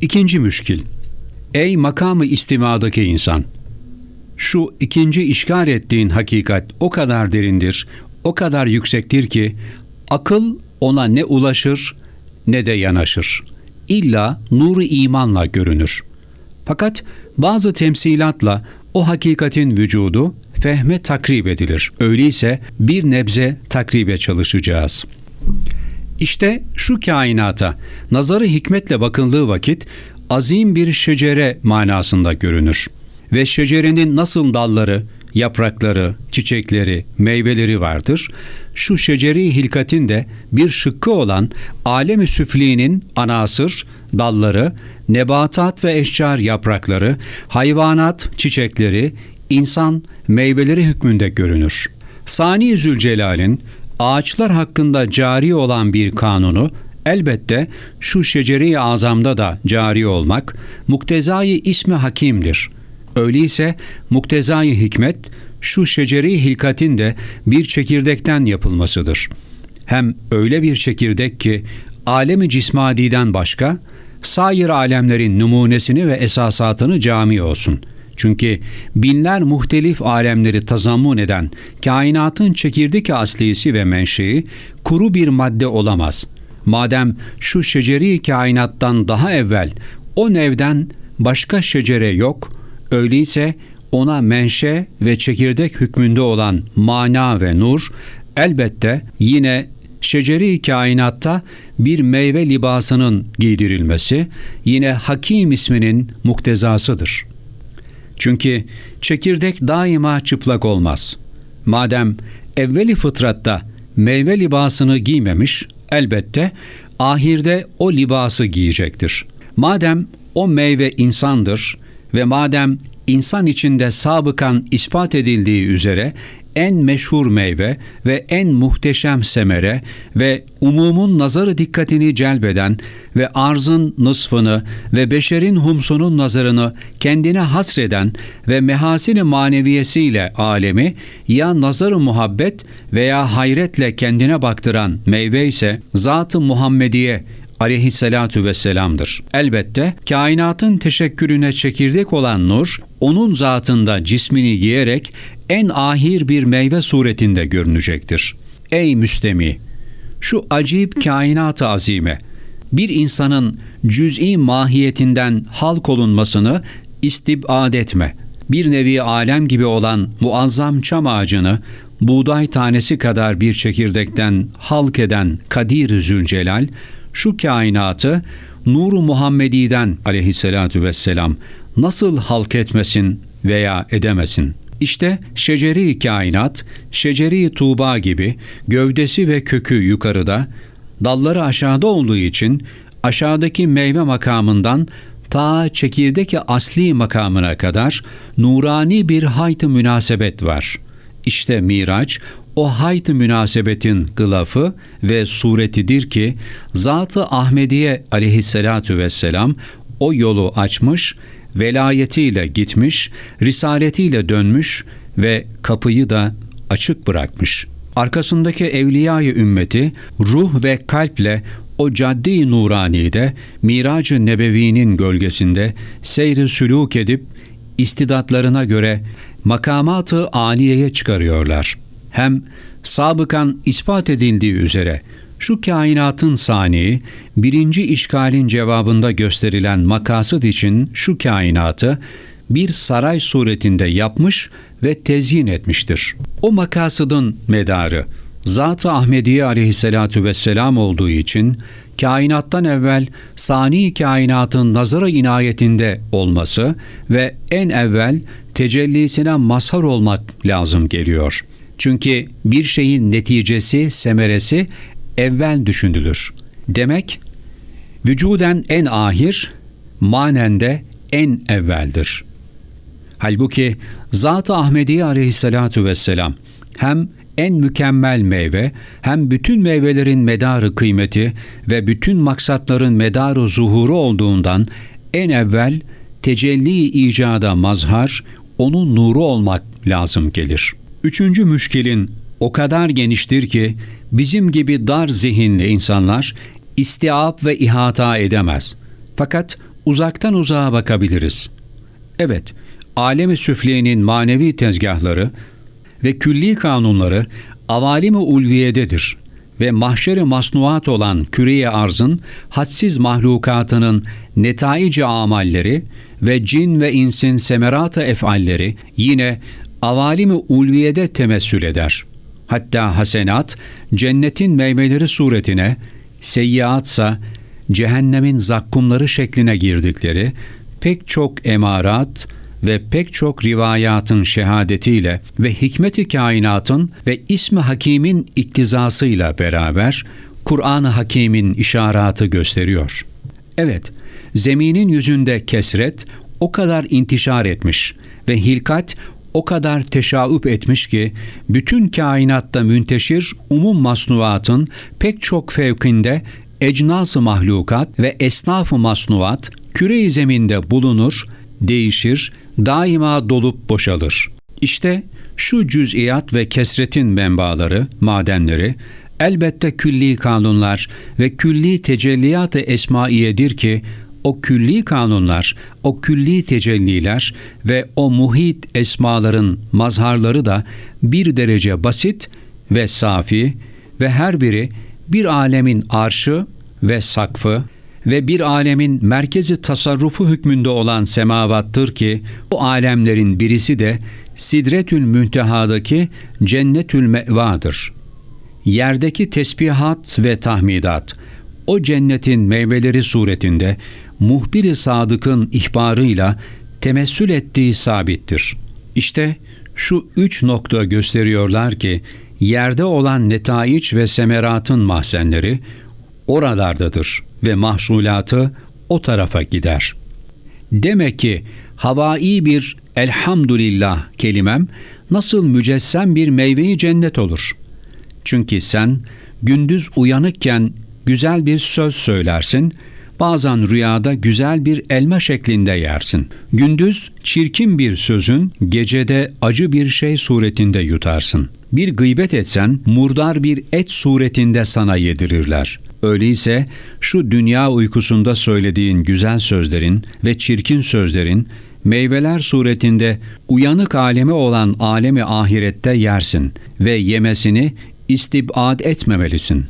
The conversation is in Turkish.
İkinci müşkil. Ey makamı istimadaki insan! Şu ikinci işgal ettiğin hakikat o kadar derindir, o kadar yüksektir ki akıl ona ne ulaşır ne de yanaşır. İlla nuru imanla görünür. Fakat bazı temsilatla o hakikatin vücudu fehme takrib edilir. Öyleyse bir nebze takribe çalışacağız. İşte şu kainata nazarı hikmetle bakıldığı vakit azim bir şecere manasında görünür. Ve şecerenin nasıl dalları, yaprakları, çiçekleri, meyveleri vardır. Şu şeceri hilkatin de bir şıkkı olan alemi süfliğinin anasır, dalları, nebatat ve eşcar yaprakları, hayvanat, çiçekleri, insan, meyveleri hükmünde görünür. Sani Zülcelal'in ağaçlar hakkında cari olan bir kanunu elbette şu şeceri azamda da cari olmak muktezai ismi hakimdir. Öyleyse muktezai hikmet şu şeceri hilkatin de bir çekirdekten yapılmasıdır. Hem öyle bir çekirdek ki alemi cismadiden başka sair alemlerin numunesini ve esasatını cami olsun.'' Çünkü binler muhtelif alemleri tazammun eden kainatın çekirdek aslisi ve menşei kuru bir madde olamaz. Madem şu şeceri kainattan daha evvel o nevden başka şecere yok, öyleyse ona menşe ve çekirdek hükmünde olan mana ve nur elbette yine şeceri kainatta bir meyve libasının giydirilmesi yine Hakim isminin muktezasıdır.'' Çünkü çekirdek daima çıplak olmaz. Madem evveli fıtratta meyve libasını giymemiş, elbette ahirde o libası giyecektir. Madem o meyve insandır ve madem insan içinde sabıkan ispat edildiği üzere en meşhur meyve ve en muhteşem semere ve umumun nazarı dikkatini celbeden ve arzın nısfını ve beşerin humsunun nazarını kendine hasreden ve mehasini maneviyesiyle alemi ya nazarı muhabbet veya hayretle kendine baktıran meyve ise Zat-ı Muhammediye aleyhissalatu vesselam'dır. Elbette kainatın teşekkürüne çekirdek olan nur, onun zatında cismini giyerek en ahir bir meyve suretinde görünecektir. Ey müstemi! Şu acip kainat azime, bir insanın cüz'i mahiyetinden halk olunmasını istibad etme. Bir nevi alem gibi olan muazzam çam ağacını buğday tanesi kadar bir çekirdekten halk eden Kadir Zülcelal, şu kainatı Nuru Muhammedi'den aleyhissalatu vesselam nasıl halk etmesin veya edemesin? İşte şeceri kainat, şeceri tuğba gibi gövdesi ve kökü yukarıda, dalları aşağıda olduğu için aşağıdaki meyve makamından ta çekirdeki asli makamına kadar nurani bir hayt münasebet var. İşte Miraç o hayt münasebetin gılafı ve suretidir ki Zat-ı Ahmediye aleyhissalatu vesselam o yolu açmış, velayetiyle gitmiş, risaletiyle dönmüş ve kapıyı da açık bırakmış. Arkasındaki evliyayı ümmeti ruh ve kalple o caddi nuranide Mirac-ı Nebevi'nin gölgesinde seyri sülûk edip istidatlarına göre makamatı aliyeye çıkarıyorlar. Hem sabıkan ispat edildiği üzere şu kainatın sani, birinci işgalin cevabında gösterilen makasıd için şu kainatı bir saray suretinde yapmış ve tezyin etmiştir. O makasıdın medarı, Zat-ı Ahmediye aleyhissalatu vesselam olduğu için kainattan evvel sani kainatın nazara inayetinde olması ve en evvel tecellisine mazhar olmak lazım geliyor. Çünkü bir şeyin neticesi, semeresi evvel düşünülür. Demek vücuden en ahir, manen de en evveldir. Halbuki Zat-ı Ahmediye aleyhissalatu vesselam hem en mükemmel meyve hem bütün meyvelerin medarı kıymeti ve bütün maksatların medarı zuhuru olduğundan en evvel tecelli icada mazhar, onun nuru olmak lazım gelir. Üçüncü müşkilin o kadar geniştir ki bizim gibi dar zihinli insanlar istiab ve ihata edemez. Fakat uzaktan uzağa bakabiliriz. Evet, alemi süfliyenin manevi tezgahları ve külli kanunları avalimi ulviyededir ve mahşeri masnuat olan küreye arzın hadsiz mahlukatının netaici amalleri ve cin ve insin semerata efalleri yine avalimi ulviyede temessül eder. Hatta hasenat cennetin meyveleri suretine, seyyiatsa cehennemin zakkumları şekline girdikleri pek çok emarat ve pek çok rivayatın şehadetiyle ve hikmeti kainatın ve ismi hakimin iktizasıyla beraber Kur'an-ı Hakim'in işaratı gösteriyor. Evet, zeminin yüzünde kesret o kadar intişar etmiş ve hilkat o kadar teşaüp etmiş ki bütün kainatta münteşir umum masnuatın pek çok fevkinde ecnas-ı mahlukat ve esnaf-ı masnuat küre-i zeminde bulunur, değişir, daima dolup boşalır. İşte şu cüz'iyat ve kesretin menbaları, madenleri, elbette külli kanunlar ve külli tecelliyat-ı esmaiyedir ki, o külli kanunlar, o külli tecelliler ve o muhit esmaların mazharları da bir derece basit ve safi ve her biri bir alemin arşı ve sakfı ve bir alemin merkezi tasarrufu hükmünde olan semavattır ki bu alemlerin birisi de Sidretül Münteha'daki Cennetül Mevadır. Yerdeki tesbihat ve tahmidat o cennetin meyveleri suretinde muhbir-i sadıkın ihbarıyla temessül ettiği sabittir. İşte şu üç nokta gösteriyorlar ki yerde olan netaiç ve semeratın mahzenleri oralardadır ve mahsulatı o tarafa gider. Demek ki havai bir elhamdülillah kelimem nasıl mücessem bir meyveyi cennet olur. Çünkü sen gündüz uyanıkken güzel bir söz söylersin, bazen rüyada güzel bir elma şeklinde yersin. Gündüz çirkin bir sözün, gecede acı bir şey suretinde yutarsın. Bir gıybet etsen murdar bir et suretinde sana yedirirler. Öyleyse şu dünya uykusunda söylediğin güzel sözlerin ve çirkin sözlerin meyveler suretinde uyanık alemi olan alemi ahirette yersin ve yemesini istibad etmemelisin.